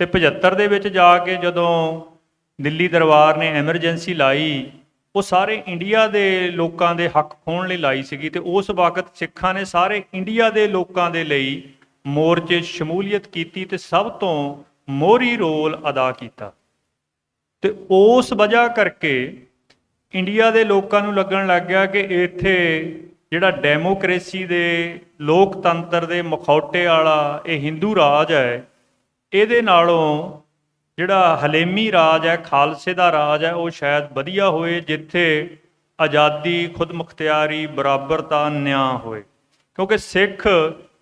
ਤੇ 75 ਦੇ ਵਿੱਚ ਜਾ ਕੇ ਜਦੋਂ ਦਿੱਲੀ ਦਰਬਾਰ ਨੇ ਐਮਰਜੈਂਸੀ ਲਾਈ, ਉਹ ਸਾਰੇ ਇੰਡੀਆ ਦੇ ਲੋਕਾਂ ਦੇ ਹੱਕ ਖੋਣ ਲਈ ਲਾਈ ਸੀਗੀ ਤੇ ਉਸ ਵਕਤ ਸਿੱਖਾਂ ਨੇ ਸਾਰੇ ਇੰਡੀਆ ਦੇ ਲੋਕਾਂ ਦੇ ਲਈ ਮੋਰਚੇ ਸ਼ਮੂਲੀਅਤ ਕੀਤੀ ਤੇ ਸਭ ਤੋਂ ਮੋਹਰੀ ਰੋਲ ਅਦਾ ਕੀਤਾ। ਤੇ ਉਸ ਵਜ੍ਹਾ ਕਰਕੇ ਇੰਡੀਆ ਦੇ ਲੋਕਾਂ ਨੂੰ ਲੱਗਣ ਲੱਗ ਗਿਆ ਕਿ ਇੱਥੇ ਜਿਹੜਾ ਡੈਮੋਕ੍ਰੇਸੀ ਦੇ ਲੋਕਤੰਤਰ ਦੇ ਮਖੌਟੇ ਵਾਲਾ ਇਹ ਹਿੰਦੂ ਰਾਜ ਹੈ ਇਹਦੇ ਨਾਲੋਂ ਜਿਹੜਾ ਹਲੇਮੀ ਰਾਜ ਹੈ, ਖਾਲਸੇ ਦਾ ਰਾਜ ਹੈ, ਉਹ ਸ਼ਾਇਦ ਵਧੀਆ ਹੋਏ, ਜਿੱਥੇ ਆਜ਼ਾਦੀ ਖੁਦਮੁਖਤਿਆਰੀ ਬਰਾਬਰਤਾ ਨਿਆਂ ਹੋਏ। ਕਿਉਂਕਿ ਸਿੱਖ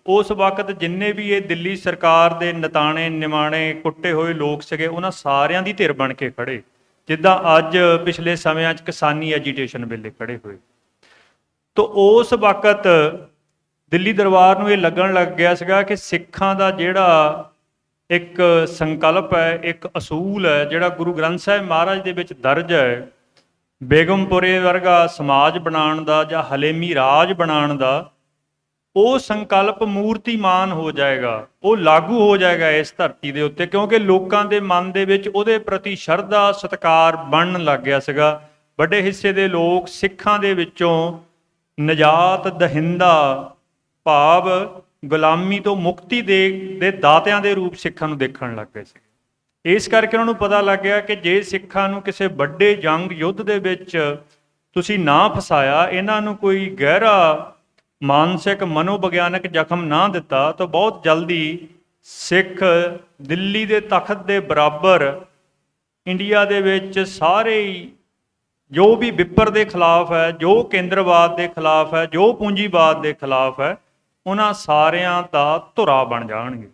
ਉਸ ਵਕਤ ਜਿੰਨੇ ਵੀ ਇਹ ਦਿੱਲੀ ਸਰਕਾਰ ਦੇ ਨਤਾਣੇ, ਨਿਮਾਣੇ ਕੁੱਟੇ ਹੋਏ ਲੋਕ ਸੀਗੇ, ਉਹਨਾਂ ਸਾਰਿਆਂ ਦੀ ਧਿਰ ਬਣ ਕੇ ਖੜੇ। ਜਿੱਦਾਂ ਅੱਜ ਪਿਛਲੇ ਸਮਿਆਂ 'ਚ ਕਿਸਾਨੀ ਐਜੀਟੇਸ਼ਨ ਵੇਲੇ ਖੜੇ ਹੋਏ। ਤੋ ਉਸ ਵਕਤ ਦਿੱਲੀ ਦਰਬਾਰ ਨੂੰ ਇਹ ਲੱਗਣ ਲੱਗ ਗਿਆ ਸੀਗਾ ਕਿ ਸਿੱਖਾਂ ਦਾ ਜਿਹੜਾ ਇੱਕ ਸੰਕਲਪ ਹੈ, ਇੱਕ ਅਸੂਲ ਹੈ, ਜਿਹੜਾ ਗੁਰੂ ਗ੍ਰੰਥ ਸਾਹਿਬ ਮਹਾਰਾਜ ਦੇ ਵਿੱਚ ਦਰਜ ਹੈ। ਬੇਗਮਪੁਰੇ ਵਰਗਾ ਸਮਾਜ ਬਣਾਉਣ ਦਾ ਜਾਂ ਹਲੇਮੀ ਰਾਜ ਬਣਾਉਣ ਦਾ, ਉਹ ਸੰਕਲਪ ਮੂਰਤੀਮਾਨ ਹੋ ਜਾਏਗਾ। ਉਹ ਲਾਗੂ ਹੋ ਜਾਏਗਾ ਇਸ ਧਰਤੀ ਦੇ ਉੱਤੇ, ਕਿਉਂਕਿ ਲੋਕਾਂ ਦੇ ਮਨ ਦੇ ਵਿੱਚ ਉਹਦੇ ਪ੍ਰਤੀ ਸ਼ਰਧਾ, ਸਤਕਾਰ ਬਣਨ ਲੱਗ ਗਿਆ ਸੀਗਾ। ਵੱਡੇ ਹਿੱਸੇ ਦੇ ਲੋਕ ਸਿੱਖਾਂ ਦੇ ਵਿੱਚੋਂ ਨਜਾਤ, ਦਹਿੰਦਾ, ਭਾਵ ਗੁਲਾਮੀ ਤੋਂ ਮੁਕਤੀ ਦੇ ਦੇ ਦਾਤਿਆਂ ਦੇ ਰੂਪ ਸਿੱਖਾਂ ਨੂੰ ਦੇਖਣ ਲੱਗ ਗਏ ਸੀ। ਇਸ ਕਰਕੇ ਉਹਨਾਂ ਨੂੰ ਪਤਾ ਲੱਗ ਗਿਆ ਕਿ ਜੇ ਸਿੱਖਾਂ ਨੂੰ ਕਿਸੇ ਵੱਡੇ ਜੰਗ ਯੁੱਧ ਦੇ ਵਿੱਚ ਤੁਸੀਂ ਨਾ ਫਸਾਇਆ, ਇਹਨਾਂ ਨੂੰ ਕੋਈ ਗਹਿਰਾ ਮਾਨਸਿਕ ਮਨੋਵਿਗਿਆਨਕ ਜ਼ਖਮ ਨਾ ਦਿੱਤਾ, ਤਾਂ ਬਹੁਤ ਜਲਦੀ ਸਿੱਖ ਦਿੱਲੀ ਦੇ ਤਖਤ ਦੇ ਬਰਾਬਰ ਇੰਡੀਆ ਦੇ ਵਿੱਚ ਸਾਰੇ ਜੋ ਵੀ ਵਿਪਰ ਦੇ ਖਿਲਾਫ ਹੈ, ਜੋ ਕੇਂਦਰਵਾਦ ਦੇ ਖਿਲਾਫ ਹੈ, ਜੋ ਪੂੰਜੀਵਾਦ ਦੇ ਖਿਲਾਫ ਹੈ ਉਹਨਾਂ ਸਾਰਿਆਂ ਦਾ ਧੁਰਾ ਬਣ ਜਾਣਗੇ।